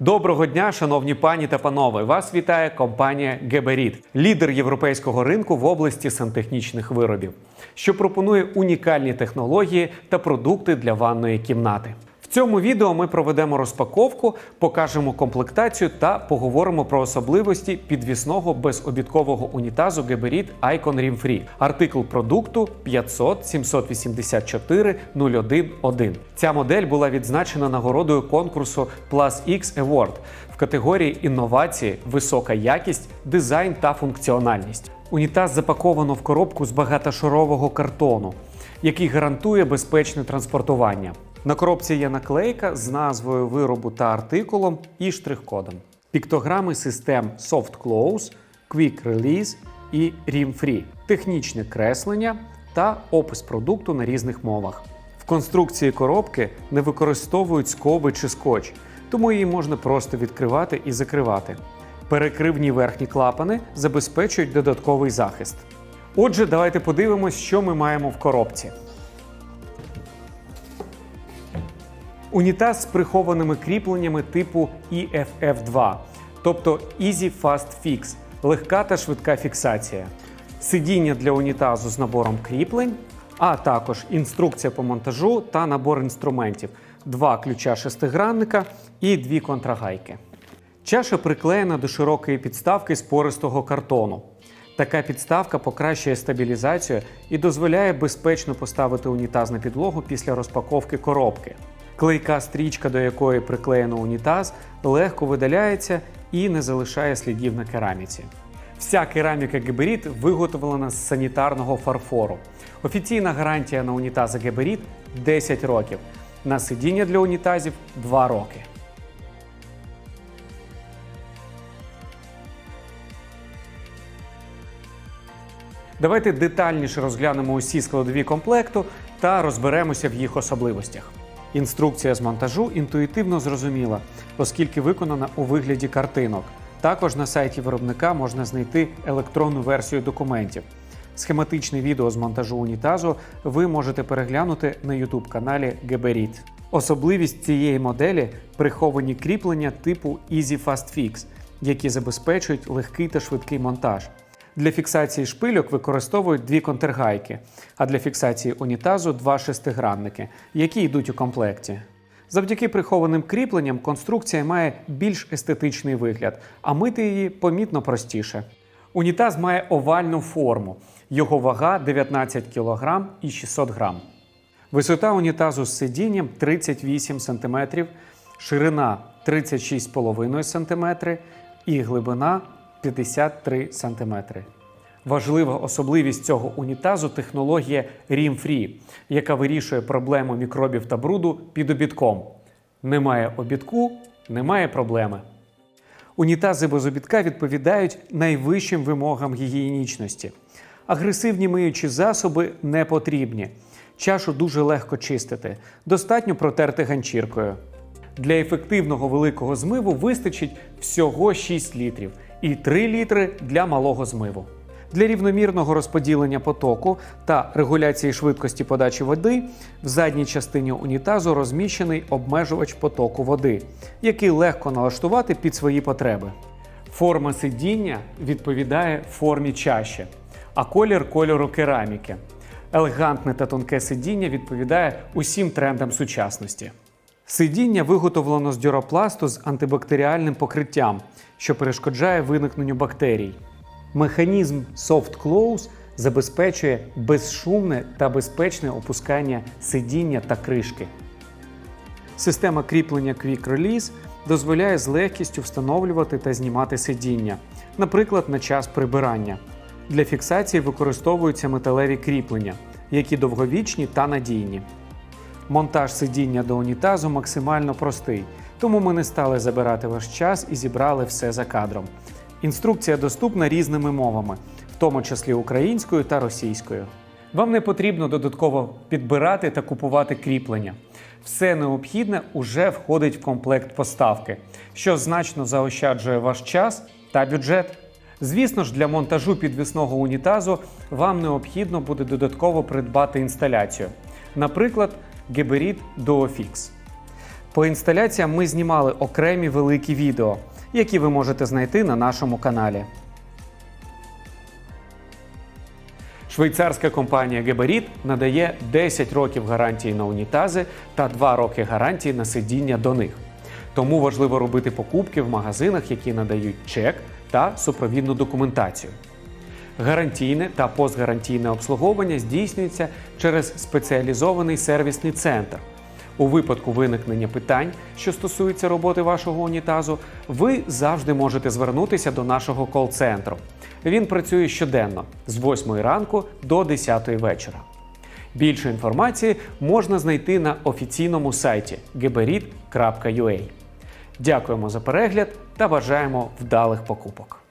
Доброго дня, шановні пані та панове! Вас вітає компанія Геберіт, лідер європейського ринку в області сантехнічних виробів, що пропонує унікальні технології та продукти для ванної кімнати. В цьому відео ми проведемо розпаковку, покажемо комплектацію та поговоримо про особливості підвісного безобідкового унітазу Geberit Icon Rim Free. Артикл продукту 500 784 011. Ця модель була відзначена нагородою конкурсу Plus X Award в категорії інновації, висока якість, дизайн та функціональність. Унітаз запаковано в коробку з багатошарового картону, який гарантує безпечне транспортування. На коробці є наклейка з назвою виробу та артикулом і штрих-кодом. Піктограми систем Soft Close, Quick Release і Rim Free, технічне креслення та опис продукту на різних мовах. В конструкції коробки не використовують скоби чи скотч, тому її можна просто відкривати і закривати. Перекривні верхні клапани забезпечують додатковий захист. Отже, давайте подивимось, що ми маємо в коробці. Унітаз з прихованими кріпленнями типу EFF2, тобто Easy Fast Fix, легка та швидка фіксація, сидіння для унітазу з набором кріплень, а також інструкція по монтажу та набор інструментів, два ключа шестигранника і дві контрагайки. Чаша приклеєна до широкої підставки з пористого картону. Така підставка покращує стабілізацію і дозволяє безпечно поставити унітаз на підлогу після розпаковки коробки. Клейка стрічка, до якої приклеєно унітаз, легко видаляється і не залишає слідів на кераміці. Вся кераміка Геберіт виготовлена з санітарного фарфору. Офіційна гарантія на унітази Геберіт 10 років. На сидіння для унітазів 2 роки. Давайте детальніше розглянемо усі складові комплекту та розберемося в їх особливостях. Інструкція з монтажу інтуїтивно зрозуміла, оскільки виконана у вигляді картинок. Також на сайті виробника можна знайти електронну версію документів. Схематичне відео з монтажу унітазу ви можете переглянути на youtube каналі Geberit. Особливість цієї моделі приховані кріплення типу Easy Fast Fix, які забезпечують легкий та швидкий монтаж. Для фіксації шпильок використовують дві контргайки, а для фіксації унітазу два шестигранники, які йдуть у комплекті. Завдяки прихованим кріпленням конструкція має більш естетичний вигляд, а мити її помітно простіше. Унітаз має овальну форму. Його вага 19 кг і 600 г. Висота унітазу з сидінням 38 см, ширина 36,5 см і глибина 53 см. Важлива особливість цього унітазу технологія Rim Free, яка вирішує проблему мікробів та бруду під обідком. Немає обідку, немає проблеми. Унітази без обідка відповідають найвищим вимогам гігієнічності. Агресивні миючі засоби не потрібні. Чашу дуже легко чистити, достатньо протерти ганчіркою. Для ефективного великого змиву вистачить всього 6 літрів і 3 літри для малого змиву. Для рівномірного розподілення потоку та регуляції швидкості подачі води в задній частині унітазу розміщений обмежувач потоку води, який легко налаштувати під свої потреби. Форма сидіння відповідає формі чаші, а колір кольору кераміки. Елегантне та тонке сидіння відповідає усім трендам сучасності. Сидіння виготовлено з дюропласту з антибактеріальним покриттям, що перешкоджає виникненню бактерій. Механізм Soft Close забезпечує безшумне та безпечне опускання сидіння та кришки. Система кріплення Quick Release дозволяє з легкістю встановлювати та знімати сидіння, наприклад, на час прибирання. Для фіксації використовуються металеві кріплення, які довговічні та надійні. Монтаж сидіння до унітазу максимально простий, тому ми не стали забирати ваш час і зібрали все за кадром. Інструкція доступна різними мовами, в тому числі українською та російською. Вам не потрібно додатково підбирати та купувати кріплення. Все необхідне уже входить в комплект поставки, що значно заощаджує ваш час та бюджет. Звісно ж, для монтажу підвісного унітазу вам необхідно буде додатково придбати інсталяцію, наприклад, Geberit DuoFix. По інсталяціям ми знімали окремі великі відео, які ви можете знайти на нашому каналі. Швейцарська компанія Geberit надає 10 років гарантії на унітази та 2 роки гарантії на сидіння до них. Тому важливо робити покупки в магазинах, які надають чек та супровідну документацію. Гарантійне та постгарантійне обслуговування здійснюється через спеціалізований сервісний центр. У випадку виникнення питань, що стосуються роботи вашого унітазу, ви завжди можете звернутися до нашого кол-центру. Він працює щоденно з 8 ранку до 10 вечора. Більше інформації можна знайти на офіційному сайті geberit.ua. Дякуємо за перегляд та бажаємо вдалих покупок.